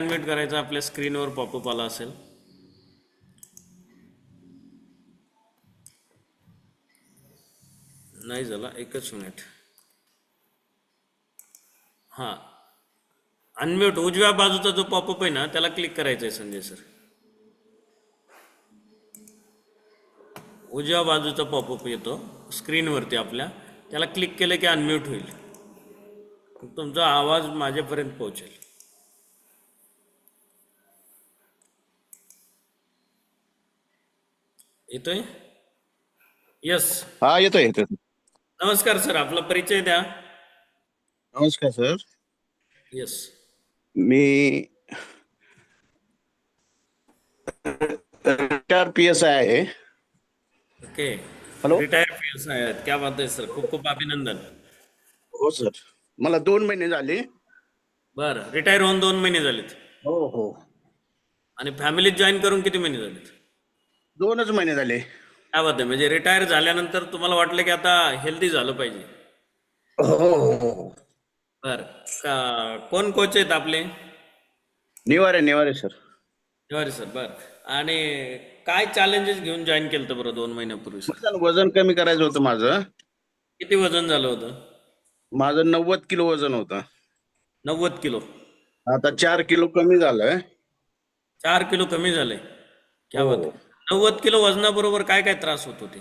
Unmute करायचं आपल्या स्क्रीनवर पॉपअप आला असेल. नाही झाला एकच मिनिट हां. अनम्यूट उजव्या बाजूचा जो पॉपअप आहे ना त्याला क्लिक करायचं आहे संजय सर उजव्या बाजूचा पॉपअप येतो स्क्रीनवरती आपल्या. त्याला क्लिक केलं की अनम्यूट होईल. तुमचा आवाज माझ्यापर्यंत पोहोचेल. येतोय? यस हा येतोय येतोय. नमस्कार सर आपला परिचय द्या. नमस्कार सर यस मी रिटायर पी एस आय आहे. Okay Hello? Retire P S आहेत. क्या बात आहे सर खूप खूप अभिनंदन. हो सर मला दोन महिने झाले. बरं. रिटायर होऊन दोन महिने झालेत. हो हो. आणि फॅमिलीत जॉईन करून किती महिने झालेत? दोनच महिने झाले. काय बात आहे? म्हणजे रिटायर झाल्यानंतर तुम्हाला वाटलं की आता हेल्दी झालं पाहिजे. हो हो हो. बर. कोण कोच आहेत आपले? निवारे निवारे सर तिवारी सर बर. आणि काय चॅलेंजेस घेऊन जॉईन केलं होतं बरं दोन महिन्यापूर्वी वजन कमी करायचं होतं माझं. किती वजन झालं होतं? माझं नव्वद किलो वजन होतं. नव्वद किलो. आता चार किलो कमी झालंय. चार किलो कमी झालंय. क्या हो. बात आहे. नव्वद किलो वजनाबरोबर काय काय त्रास होत होते?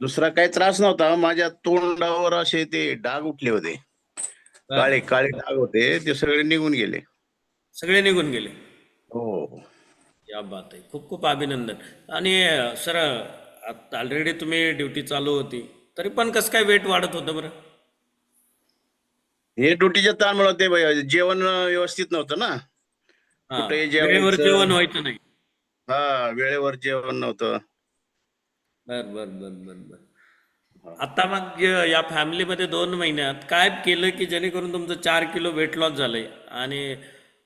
दुसरा काही त्रास नव्हता. माझ्या तोंडावर असे ते डाग उठले होते. काळे काळे डाग होते. ते सगळे निघून गेले. सगळे निघून गेले? हो. या बात आहे. खूप खूप अभिनंदन. आणि सर ऑलरेडी तुम्ही ड्युटी चालू होती. तरी पण कसं काय वेट वाढत होतं बरं? हे ड्युटीच्या ताणमुळे ते ब- जेवण व्यवस्थित नव्हतं ना. कुठे जेवण व्हायचं नाही. हा वेळेवर जेवण नव्हतं. बर बर बर बर बर. आता मग य- फॅमिलीमध्ये दोन महिन्यात काय केलं की जेणेकरून तुमचं चार किलो वेट लॉस झालंय? आणि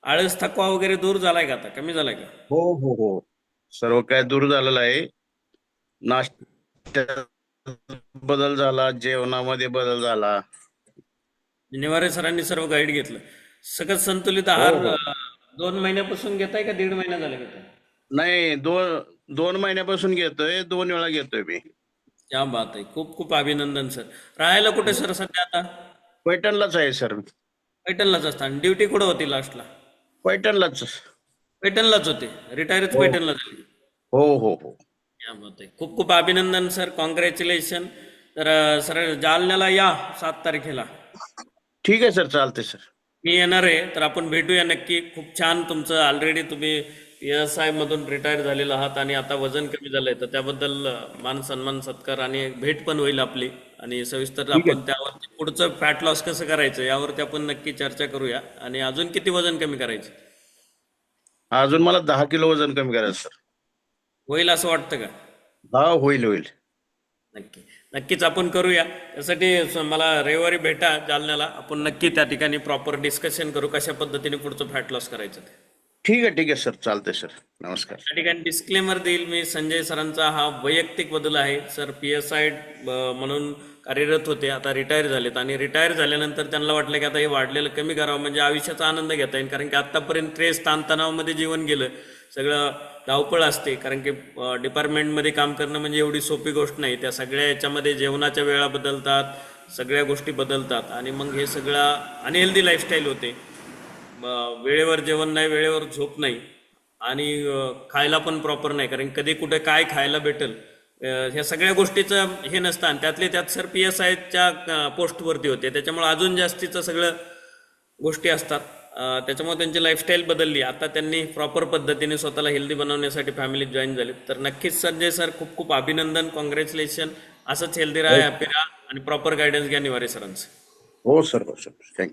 आळस थकवा वगैरे दूर झालाय का आता? कमी झालाय का? हो हो हो. सर्व काय दूर झालेलं आहे. नाश्त्यात बदल झाला जेवणामध्ये बदल झाला. निवारे सरांनी सर्व गाईड घेतलं. सगळं संतुलित आहार हो, हो. दोन महिन्यापासून घेताय का दीड महिना झाला घेताय? नाही दोन दोन महिन्यापासून घेतोय दोन वेळा घेतोय मी. क्या बात आहे. खूप खूप अभिनंदन सर. राहायला कुठे सर सध्या आता? पैठणलाच आहे सर. पैठणलाच असतात ड्युटी कुठं होती लास्टला पैठणलाच. पैठणलाच होते. रिटायरच पैठणला झाली. हो हो हो. या बात आहे. खूप खूप अभिनंदन सर. कॉंग्रॅच्युलेशन तर सर जालन्याला या सात तारखेला. ठीक आहे सर. चालतंय सर. मी येणार आहे. तर आपण भेटूया नक्की. खूप छान तुमचं ऑलरेडी तुम्ही एस आय मधून रिटायर झालेला आहात आणि आता वजन कमी झालंय. तर त्याबद्दल मान सन्मान सत्कार आणि एक भेट पण होईल आपली. आणि सविस्तर आपण त्यावरती पुढचं फॅट लॉस कसं करायचं यावरती आपण नक्की चर्चा करूया. आणि अजून किती वजन कमी करायचं? अजून मला दहा किलो वजन कमी करायचं सर. होईल असं वाटतं का? हा होईल होईल. नक्की. नक्कीच आपण करूया. त्यासाठी मला रविवारी भेटा जालन्याला. आपण नक्की त्या ठिकाणी प्रॉपर डिस्कशन करू कशा पद्धतीने पुढचं फॅट लॉस करायचं ते. ठीक आहे ठीक आहे सर. चालतंय सर. नमस्कार. त्या ठिकाणी डिस्क्लेमर देईल मी. संजय सरांचा हा वैयक्तिक बदल आहे. सर पी एस आय म्हणून कार्यरत होते. आता रिटायर झालेत. आणि रिटायर झाल्यानंतर त्यांना वाटलं की आता हे वाढलेलं कमी करावं. म्हणजे आयुष्याचा आनंद घेता येईल. कारण की आतापर्यंत ट्रेस ताणतणावामध्ये जीवन गेलं. सगळं धावपळ असते. कारण की डिपार्टमेंटमध्ये काम करणं म्हणजे एवढी सोपी गोष्ट नाही. त्या सगळ्या याच्यामध्ये जेवणाच्या वेळा बदलतात. सगळ्या गोष्टी बदलतात. आणि मग हे सगळं अनहेल्दी लाईफस्टाईल होते. वेळेवर जेवण नाही वेळेवर झोप नाही आणि खायला पण प्रॉपर नाही. कारण कधी कुठे काय खायला भेटेल ह्या सगळ्या गोष्टीचं हे नसतं. आणि त्यातले त्यात सर पी एस आयच्या पोस्टवरती होते. त्याच्यामुळे अजून जास्तीचं सगळं गोष्टी असतात. त्याच्यामुळे त्यांची लाईफस्टाईल बदलली. आता त्यांनी प्रॉपर पद्धतीने स्वतःला हेल्दी बनवण्यासाठी फॅमिलीत जॉईन झाले. तर नक्कीच संजय सर खूप खूप अभिनंदन कॉंग्रॅच्युलेशन असंच हेल्दी राहा हॅपी राहा आणि प्रॉपर गायडन्स घ्या निवारे सरांचं. हो सर हो सर. थँक्यू